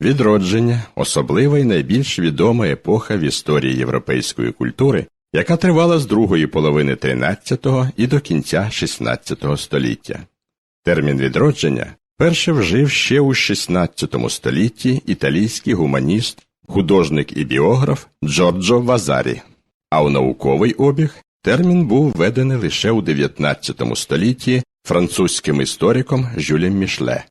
Відродження особлива і найбільш відома епоха в історії європейської культури, яка тривала з другої половини XIII і до кінця XVI століття. Термін відродження перше вжив ще у XVI столітті італійський гуманіст, художник і біограф Джорджо Вазарі, а у науковий обіг термін був введений лише у XIX столітті французьким істориком Жюлем Мішле.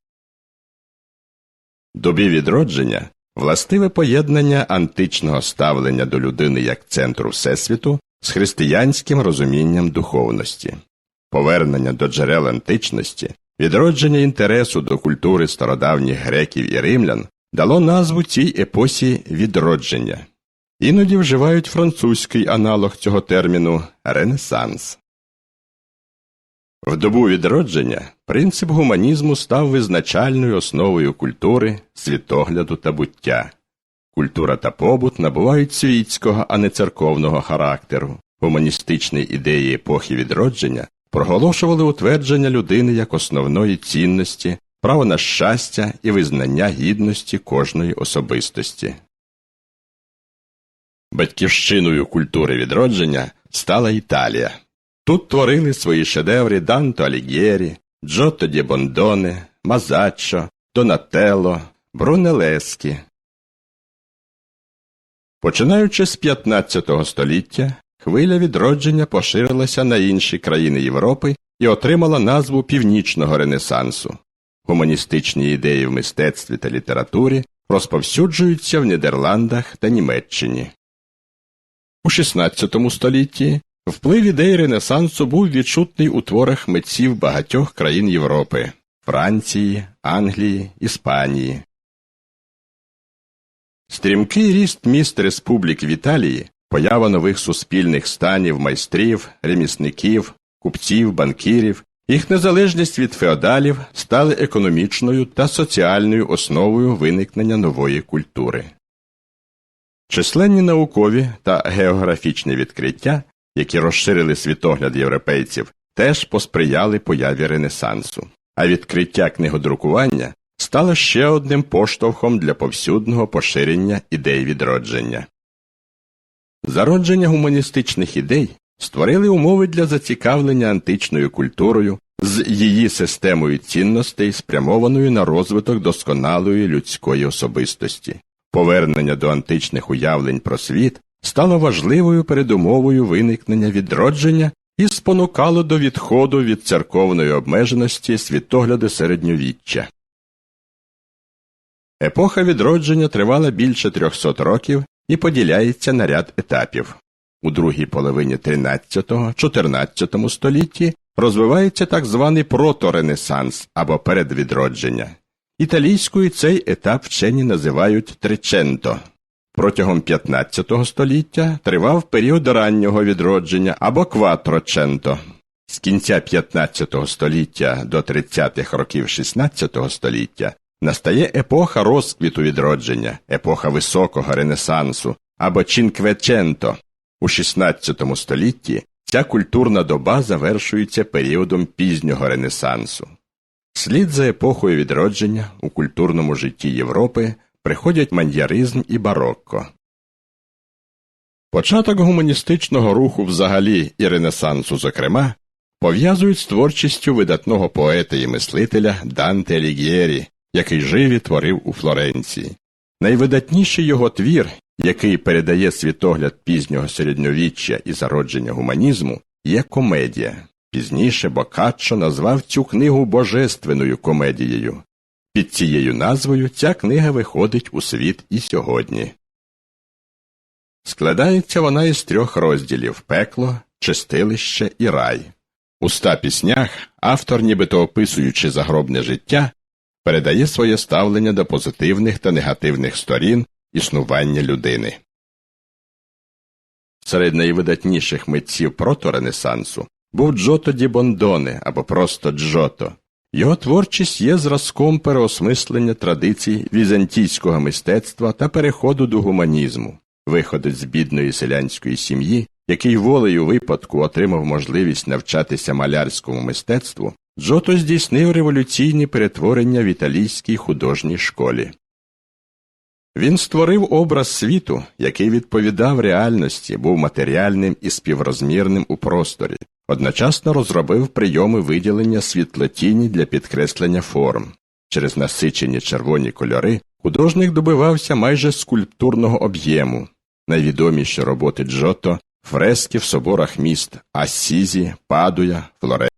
Добі відродження властиве поєднання античного ставлення до людини як центру Всесвіту з християнським розумінням духовності, повернення до джерел античності, відродження інтересу до культури стародавніх греків і римлян дало назву цій епосі відродження. Іноді вживають французький аналог цього терміну Ренесанс. В добу відродження принцип гуманізму став визначальною основою культури, світогляду та буття. Культура та побут набувають світського, а не церковного характеру. Гуманістичні ідеї епохи відродження проголошували утвердження людини як основної цінності, право на щастя і визнання гідності кожної особистості. Батьківщиною культури відродження стала Італія. Тут творили свої шедеври Данто Алігєрі, Джотто Ді Бондоне, Мазаччо, Донателло, Брунелескі. Починаючи з 15 століття, хвиля відродження поширилася на інші країни Європи і отримала назву Північного Ренесансу. Гуманістичні ідеї в мистецтві та літературі розповсюджуються в Нідерландах та Німеччині. У XVI столітті вплив ідей Ренесансу був відчутний у творах митців багатьох країн Європи Франції, Англії, Іспанії. Стрімкий ріст міст республік в Італії, поява нових суспільних станів, майстрів, ремісників, купців, банкірів, їх незалежність від феодалів стали економічною та соціальною основою виникнення нової культури. Численні наукові та географічні відкриття, які розширили світогляд європейців, теж посприяли появі Ренесансу, а відкриття книгодрукування стало ще одним поштовхом для повсюдного поширення ідей відродження. Зародження гуманістичних ідей створили умови для зацікавлення античною культурою з її системою цінностей, спрямованою на розвиток досконалої людської особистості. Повернення до античних уявлень про світ стало важливою передумовою виникнення відродження і спонукало до відходу від церковної обмеженості світогляду середньовіччя. Епоха відродження тривала більше 300 років і поділяється на ряд етапів. У другій половині 13-14 столітті розвивається так званий проторенесанс або передвідродження. Італійською цей етап вчені називають триченто. Протягом 15 століття тривав період раннього відродження або кватроченто. З кінця 15 століття до 30-х років 16 століття настає епоха розквіту відродження, епоха високого ренесансу або чінквеченто. У 16 столітті ця культурна доба завершується періодом пізнього ренесансу. Слід за епохою відродження у культурному житті Європи приходять маньяризм і барокко. Початок гуманістичного руху взагалі і Ренесансу, зокрема, пов'язують з творчістю видатного поета і мислителя Данте Алігєрі, який жив і творив у Флоренції. Найвидатніший його твір, який передає світогляд пізнього середньовіччя і зародження гуманізму, є комедія. Пізніше Бокаччо назвав цю книгу божественною комедією. Під цією назвою ця книга виходить у світ і сьогодні. Складається вона із трьох розділів пекло, чистилище і рай. У ста піснях автор, нібито описуючи загробне життя, передає своє ставлення до позитивних та негативних сторін існування людини. Серед найвидатніших митців проторенесансу був Джото Ді або просто Джото. Його творчість є зразком переосмислення традицій візантійського мистецтва та переходу до гуманізму. Виходить з бідної селянської сім'ї, який волею випадку отримав можливість навчатися малярському мистецтву, Джото здійснив революційні перетворення в італійській художній школі. Він створив образ світу, який відповідав реальності, був матеріальним і співрозмірним у просторі. Одночасно розробив прийоми виділення світлотіні для підкреслення форм. Через насичені червоні кольори художник добивався майже скульптурного об'єму. Найвідоміші роботи Джотто фрески в соборах міст Ассізі, Падуя, Флоренції.